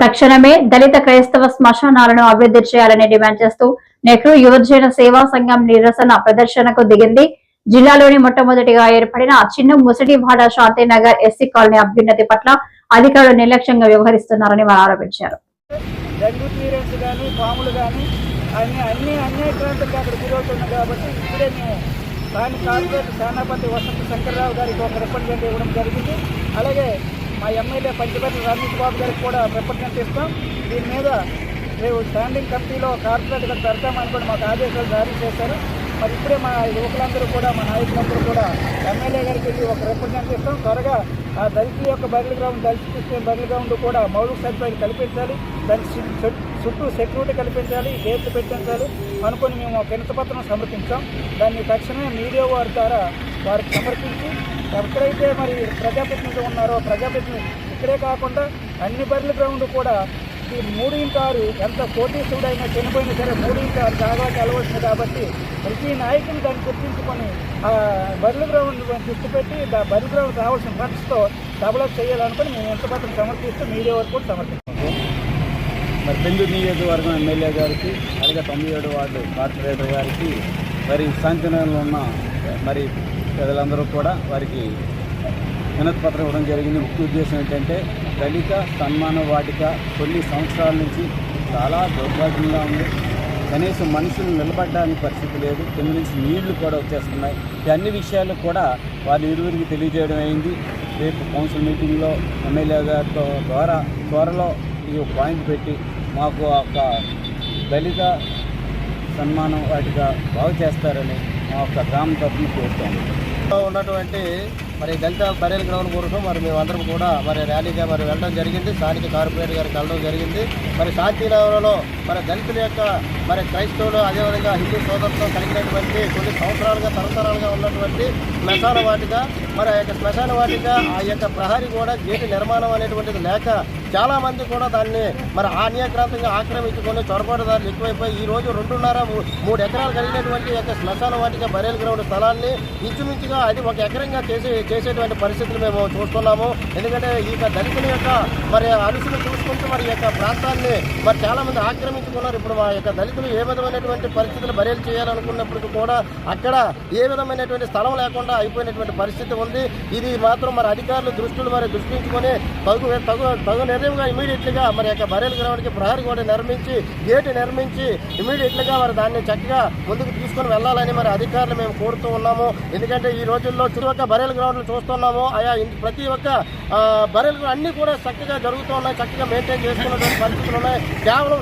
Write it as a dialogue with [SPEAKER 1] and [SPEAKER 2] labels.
[SPEAKER 1] తక్షణమే దళిత క్రైస్తవ శ్మశానాలను అభివృద్ధి చేయాలని డిమాండ్ చేస్తూ నెహ్రూ యువజన సేవా సంఘం నిరసన ప్రదర్శనకు దిగింది. జిల్లాలోని మొట్టమొదటిగా ఏర్పడిన చిన్న ముసటివాడ శాంతినగర్ ఎస్సీ కాలనీ అభ్యున్నతి పట్ల అధికారులు నిర్లక్ష్యంగా వ్యవహరిస్తున్నారని వారు ఆరోపించారు.
[SPEAKER 2] దాని కార్పొరేట్ సేనాపతి వసంత శంకర్రావు గారికి ఒక రిప్రజెంట్ ఇవ్వడం జరిగింది. అలాగే మా ఎమ్మెల్యే పంచపల్లి రమేష్ బాబు గారికి కూడా రిప్రజెంట్ ఇస్తాం. దీని మీద రేపు స్టాండింగ్ కమిటీలో కార్పొరేట్ గారు పెడతామని కూడా మాకు ఆదేశాలు జారీ చేశారు. మరి ఇప్పుడే మా యువకులందరూ కూడా మా నాయకులందరూ కూడా ఎమ్మెల్యే గారికి వెళ్ళి ఒక రిప్రజెంట్ ఇస్తాం. త్వరగా ఆ దళితుల యొక్క బదిలీ గ్రౌండ్ దళిత క్రిస్టియన్ బర్రెల గ్రౌండ్ కూడా మౌలిక సదుపాయాలు కల్పించాలి. దానికి చుట్టూ సెక్యూరిటీ కల్పించాలి గేట్లు పెట్టించాలి అనుకుని మేము ఒక పత్రం సమర్పించాం. దాన్ని తక్షణమే మీడియా వారి ద్వారా వారికి సమర్పించి ఎక్కడైతే మరి ప్రజాప్రతినిధులు ఉన్నారో ప్రజాప్రతినిధులు ఇక్కడే కాకుండా అన్ని బర్రెల గ్రౌండ్ కూడా ఈ మూడు ఇంకారు ఎంత కోటీశ్వరుడైనా చనిపోయినా సరే మూడు ఇంకారు ఆరు అలవచ్చింది కాబట్టి ప్రతి నాయకుని దాన్ని గుర్తించుకొని ఆ బర్రెల గ్రౌండ్ దృష్టి పెట్టి దా బర్రెల గ్రౌండ్ రావాల్సిన ఫండ్స్తో డెవలప్ చేయాలనుకుని మేము ఎంత పత్రం సమర్పిస్తూ మీడియా వరకు కూడా సమర్పిస్తాం
[SPEAKER 3] మరి బెంగళూరు నియోజకవర్గం ఎమ్మెల్యే గారికి అలాగే తొమ్మిది ఏడు వార్డు కార్పొరేటర్ గారికి మరి శాంతినగర్లో ఉన్న మరి ప్రజలందరూ కూడా వారికి వినతిపత్రం ఇవ్వడం జరిగింది. ముఖ్య ఉద్దేశం ఏంటంటే దళిత సన్మాన వాటిక కొన్ని సంవత్సరాల నుంచి చాలా దౌర్భాగ్యంగా ఉంది. కనీసం మనుషులు నిలబడడానికి పరిస్థితి లేదు. కింద నుంచి నీళ్ళు కూడా వచ్చేస్తున్నాయి. ఈ అన్ని విషయాలు కూడా వారి ఇరువురికి తెలియజేయడం అయింది. రేపు కౌన్సిల్ మీటింగ్లో ఎమ్మెల్యే గారితో ద్వారా త్వరలో ఈ పాయింట్ పెట్టి మాకు ఒక దళిత సన్మానం వాటిగా బాగు చేస్తారని మా యొక్క గ్రామ తరఫున కోరుతాము.
[SPEAKER 4] ఉన్నటువంటి మరి దళిత బరేల్ గ్రౌండ్ కోసం మరి మేమందరం కూడా మరి ర్యాలీగా మరి వెళ్ళడం జరిగింది. స్థానిక కార్పొరేటర్ గారికి వెళ్ళడం జరిగింది. మరి శాంతినగరంలో మరి దళితుల యొక్క మరి క్రైస్తవులు అదేవిధంగా హిందూ సోదరులతో కలిగినటువంటి కొన్ని సంవత్సరాలుగా తరతరాలుగా ఉన్నటువంటి శ్మశాన వాటిక మరి ఆ యొక్క శ్మశాన వాటిక ఆ యొక్క ప్రహరీ కూడా గేటు నిర్మాణం అనేటువంటిది లేక చాలా మంది కూడా దాన్ని మరి ఆన్యాక్రాంతంగా ఆక్రమించుకొని చొరబాటుదారులు ఎక్కువైపోయి ఈ రోజు రెండున్నర మూడు ఎకరాలు కలిగినటువంటి యొక్క శ్మశాన వాటిక బరేల్ గ్రౌండ్ స్థలాన్ని ఇంచుమించుగా అది ఒక ఎకరంగా చేసి చేసేటువంటి పరిస్థితులు మేము చూస్తున్నాము. ఎందుకంటే ఈ యొక్క దళితుల యొక్క మరి అరుసులు చూసుకుంటూ మరి యొక్క ప్రాంతాన్ని మరి చాలా మంది ఆక్రమించుకున్నారు. ఇప్పుడు మా యొక్క దళితులు ఏ విధమైనటువంటి పరిస్థితులు బరేలు చేయాలనుకున్నప్పటికీ కూడా అక్కడ ఏ విధమైనటువంటి స్థలం లేకుండా అయిపోయినటువంటి పరిస్థితి ఉంది. ఇది మాత్రం మరి అధికారులు దృష్టిలో మరి దృష్టించుకొని తగు తగు తగు నిర్ణయంగా ఇమీడియట్లుగా మరి యొక్క బరేల్ గ్రౌండ్కి ప్రహరీ కూడా నిర్మించి గేటు నిర్మించి ఇమీడియట్లుగా మరి దాన్ని చక్కగా ముందుకు తీసుకొని వెళ్ళాలని మరి అధికారులు మేము కోరుతూ ఉన్నాము. ఎందుకంటే ఈ రోజుల్లో చుట్టుపక్క బరేల్ గ్రౌండ్లు చూస్తున్నాము. ఆయా ప్రతి ఒక్క ఆ, అన్నీ కూడా చక్కగా జరుగుతూ ఉన్నాయి చక్కగా మెయింటైన్ చేసుకున్నటువంటి పరిస్థితులు ఉన్నాయి. కేవలం